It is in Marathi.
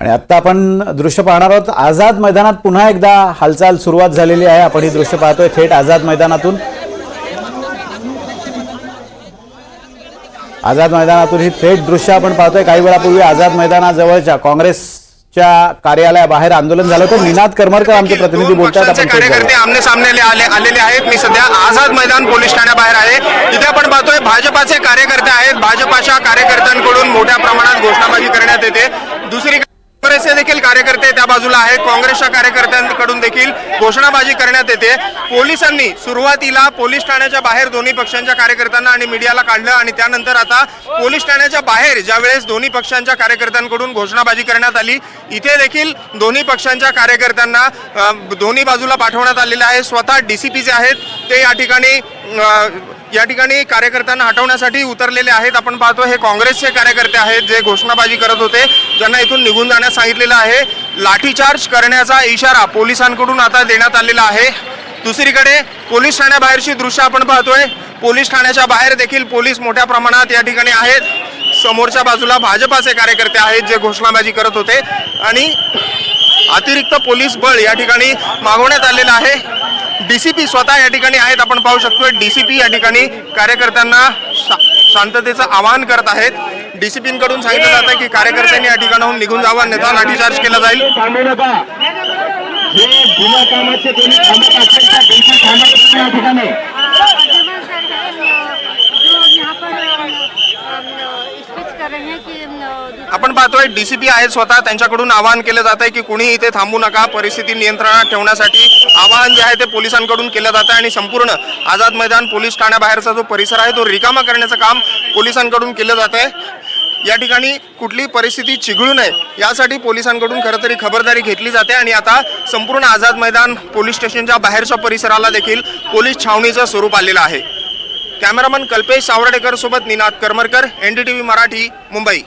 आणि आत्ता आपण दृश्य पाहणार आहोत. आझाद मैदानात पुन्हा एकदा हालचाल सुरुवात झालेली आहे. आपण ही दृश्य पाहतोय. थेट आझाद मैदानातून. आझाद मैदानातून ही थेट दृश्य आपण पाहतोय. काही वेळापूर्वी आझाद मैदानाजवळच्या काँग्रेसच्या कार्यालयाबाहेर आंदोलन झालं होतं. निनाद करमरकर आमचे प्रतिनिधी बोलतात. आपण कार्यकर्ते. आमने सामने आले आलेले आहेत. मी सध्या आझाद मैदान पोलीस ठाण्याबाहेर आहे. इथे आपण पाहतोय भाजपाचे कार्यकर्ते आहेत. भाजपाच्या कार्यकर्त्यांकडून मोठ्या प्रमाणात घोषणाबाजी करण्यात येते. दुसरी काँग्रेसचे देखील कार्यकर्ते त्या बाजूला आहेत. काँग्रेसच्या कार्यकर्त्यांकडून देखील घोषणाबाजी करण्यात येते. पोलिसांनी सुरुवातीला पोलीस ठाण्याच्या बाहेर दोन्ही पक्षांच्या कार्यकर्त्यांना आणि मीडियाला काढलं आणि त्यानंतर आता पोलीस ठाण्याच्या बाहेर ज्यावेळेस दोन्ही पक्षांच्या कार्यकर्त्यांकडून घोषणाबाजी करण्यात आली इथे देखील दोन्ही पक्षांच्या कार्यकर्त्यांना दोन्ही बाजूला पाठवण्यात आलेलं आहे. स्वतः डीसीपी जे आहेत. ते या ठिकाणी या ठिकाणी कार्यकर्त्यांना हटवण्यासाठी उतरलेले आहेत. आपण पाहतो हे काँग्रेसचे कार्यकर्ते आहेत जे घोषणाबाजी करत होते. ज्यांना इथून निघून जाण्यास सांगितलेलं आहे. लाठीचार्ज करण्याचा इशारा पोलिसांकडून आता देण्यात आलेला आहे. दुसरीकडे पोलीस ठाण्याबाहेरची दृश्य आपण पाहतोय. पोलीस ठाण्याच्या बाहेर देखील पोलीस मोठ्या प्रमाणात या ठिकाणी आहेत. समोरच्या बाजूला भाजपाचे कार्यकर्ते आहेत जे घोषणाबाजी करत होते. आणि अतिरिक्त पोलीस बळ या ठिकाणी मागवण्यात आलेलं आहे. डीसीपी स्वतः या ठिकाणी आहेत. आपण पाहू शकतोय डीसीपी या ठिकाणी कार्यकर्त्यांना शा- शांततेचं आवाहन करत आहेत. डीसीपींकडून सांगितलं जातं की कार्यकर्त्यांनी या ठिकाणाहून निघून जावा. नेता लाठीचार्ज केला जाईल. कर रहे हैं कि आपण पाहतोय डीसीपी आहेत स्वतः त्यांच्याकडून आवाहन केलं जात आहे की कुणी इथे थांबू नका. परिस्थिती नियंत्रणात ठेवण्यासाठी आवाहन जे आहे ते पोलिसांकडून केलं जात आहे आणि संपूर्ण आझाद मैदान पोलीस ठाण्याबाहेरचा जो परिसर आहे तो रिकामा करण्याचं काम पोलिसांकडून केलं जात आहे या ठिकाणी कुठली परिस्थिती चिघळू नये यासाठी पोलिसांकडून खरं तरी खबरदारी घेतली जाते आणि आता संपूर्ण आझाद मैदान पोलीस स्टेशनच्या बाहेरच्या परिसराला देखील पोलीस छावणीचं स्वरूप आलेलं आहे. कॅमेरामन कल्पेश सावर्डेकर सोबत निनाद करमरकर एनडीटीव्ही मराठी मुंबई.